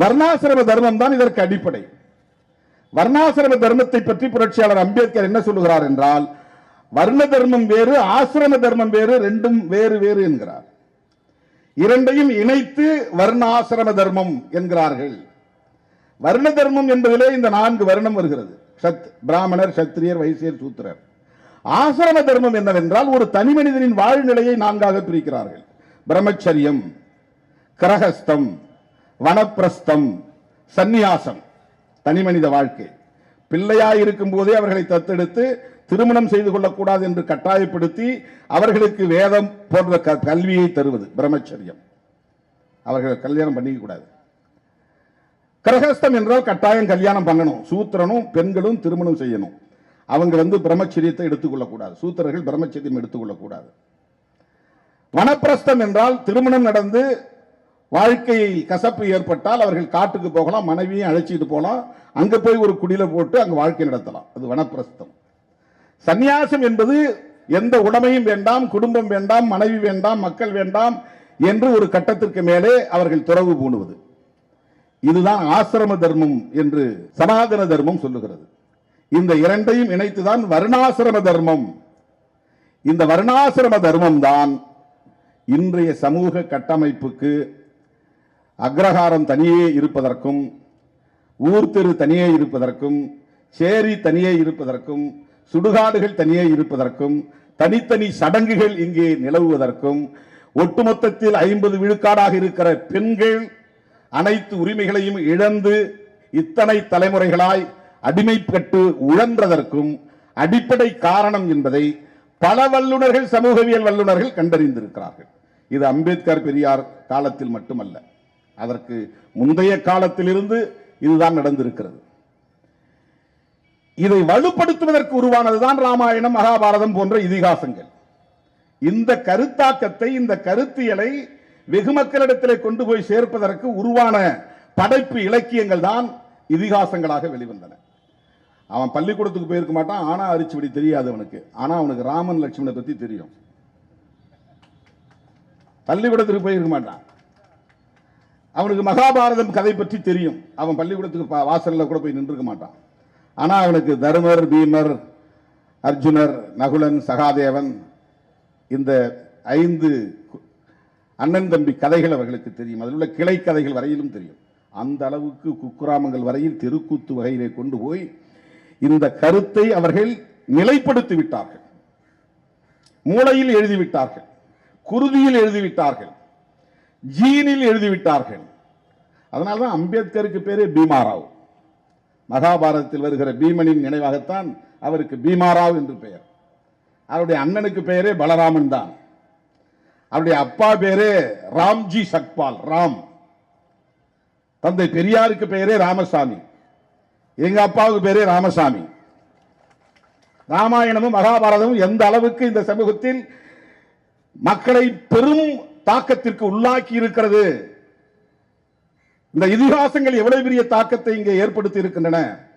வர்ணாசிரம தர்மம் தான் இதற்கு அடிப்படை. வர்ணாசிரம தர்மத்தை பற்றி புரட்சியாளர் அம்பேத்கர் என்ன சொல்லுகிறார் என்றால் வர்ண தர்மம் வேறு ஆசிரம தர்மம் வேறு ரெண்டும் வேறு வேறு என்கிறார். இரண்டையும் இணைத்து வர்ணாசிரம தர்மம் என்கிறார்கள். வர்ண தர்மம் என்பதிலே இந்த நான்கு வருணம் வருகிறது. சத் பிராமணர் சத்திரியர் வைசியர் சூத்திரர். ஆசிரம தர்மம் என்னவென்றால் ஒரு தனி மனிதனின் வாழ்நிலையை நான்காக பிரிக்கிறார்கள். பிரம்மச்சரியம் கிரகஸ்தம் வனப்பிரஸ்தம் சந்நியாசம் தனி மனித வாழ்க்கை. பிள்ளையாய் இருக்கும் போதே அவர்களை தத்தெடுத்து திருமணம் செய்து கொள்ளக்கூடாது என்று கட்டாயப்படுத்தி அவர்களுக்கு வேதம் போன்ற க- கல்வியை தருவது பிரம்மச்சரியம். அவர்கள் கல்யாணம் பண்ணிக்க கூடாது கிரகஸ்தம் என்றால் கட்டாயம் கல்யாணம் பண்ணணும். சூத்திரனும் பெண்களும் திருமணம் செய்யணும். அவங்க வந்து பிரம்மச்சரியத்தை எடுத்துக்கொள்ளக்கூடாது. சூத்திரர்கள் பிரம்மச்சரியம் எடுத்துக்கொள்ளக்கூடாது. வனப்பிரஸ்தம் என்றால் திருமணம் நடந்து வாழ்க்கையில் கசப்பு ஏற்பட்டால் அவர்கள் காட்டுக்கு போகலாம் மனைவியும் அழைச்சிட்டு போகலாம். அங்க போய் ஒரு குடில போட்டு அங்கே வாழ்க்கை நடத்தலாம். அது வனப்பிரஸ்தம். சந்நியாசம் என்பது எந்த உடமையும் வேண்டாம் குடும்பம் வேண்டாம் மனைவி வேண்டாம் மக்கள் வேண்டாம் என்று ஒரு கட்டத்திற்கு மேலே அவர்கள் துறவு பூணுவது. இதுதான் ஆசிரம தர்மம் என்று சனாதன தர்மம் சொல்லுகிறது. இந்த இரண்டையும் இணைத்துதான் வருணாசிரம தர்மம். இந்த வருணாசிரம தர்மம் தான் இன்றைய சமூக கட்டமைப்புக்கு அக்ரஹாரம் தனியே இருப்பதற்கும் ஊர் தெரு தனியே இருப்பதற்கும் சேரி தனியே இருப்பதற்கும் சுடுகாடுகள் தனியே இருப்பதற்கும் தனித்தனி சடங்குகள் இங்கே நிலவுவதற்கும் ஒட்டுமொத்தத்தில் ஐம்பது விழுக்காடாக இருக்கிற பெண்கள் அனைத்து உரிமைகளையும் இழந்து இத்தனை தலைமுறைகளாய் அடிமைப்பட்டு உழன்றதற்கும் அடிப்படை காரணம் என்பதை பல வல்லுநர்கள் சமூகவியல் வல்லுநர்கள் கண்டறிந்திருக்கிறார்கள். இது அம்பேத்கர் பெரியார் காலத்தில் மட்டுமல்ல. அதற்கு முந்தைய காலத்திலிருந்து இதுதான் நடந்திருக்கிறது. இதை வலுப்படுத்துவதற்கு உருவானதுதான் ராமாயணம் மகாபாரதம் போன்ற இதிகாசங்கள். இந்த கருத்தாக்கத்தை இந்த கருத்தியலை வெகு மக்களிடத்திலே கொண்டு போய் சேர்ப்பதற்கு உருவான படைப்பு இலக்கியங்கள் தான் இதிகாசங்களாக வெளிவந்தன. அவன் பள்ளிக்கூடத்துக்கு போயிருக்க மாட்டான் ஆனா அரிச்சுபடி தெரியாது அவனுக்கு. ஆனா அவனுக்கு ராமன் லட்சுமணை பத்தி தெரியும். பள்ளிக்கூடத்துக்கு போயிருக்க மாட்டான். அவனுக்கு மகாபாரதம் கதை பற்றி தெரியும். அவன் பள்ளிக்கூடத்துக்கு பா- வாசல்ல கூட போய் நின்றுக்க மாட்டான். ஆனா அவனுக்கு தருமர் பீமர் அர்ஜுனர் நகுலன் சகாதேவன் இந்த ஐந்து அண்ணன் தம்பி கதைகள் அவர்களுக்கு தெரியும். அதில் உள்ள கிளை கதைகள் வரையிலும் தெரியும். அந்த அளவுக்கு குக்கிராமங்கள் வரையில் தெருக்கூத்து வகையிலே கொண்டு போய் இந்த கருத்தை அவர்கள் நிலைப்படுத்தி விட்டார்கள் மூளையில் எழுதிவிட்டார்கள். குருதியில் எழுதிவிட்டார்கள். ஜீனில் எழுதிவிட்டார்கள். அதனால்தான் அம்பேத்கருக்கு பேரே பீமாராவ். மகாபாரதத்தில் வருகிற பீமனின் நினைவாகத்தான் அவருக்கு பீமாராவ் என்று பெயர். அவருடைய அண்ணனுக்கு பெயரே பலராமன் தான். அவருடைய அப்பா பேரே ராம்ஜி சக்பால் ராம். தந்தை பெரியாருக்கு பெயரே ராமசாமி. எங்க அப்பாவுக்கு பேரே ராமசாமி. ராமாயணமும் மகாபாரதமும் எந்த அளவுக்கு இந்த சமூகத்தில் மக்களை பெரும் தாக்கத்திற்கு உள்ளாக்கி இருக்கிறது. இந்த இதிகாசங்கள் எவ்வளவு பெரிய தாக்கத்தை இங்கே ஏற்படுத்தி இருக்கின்றன?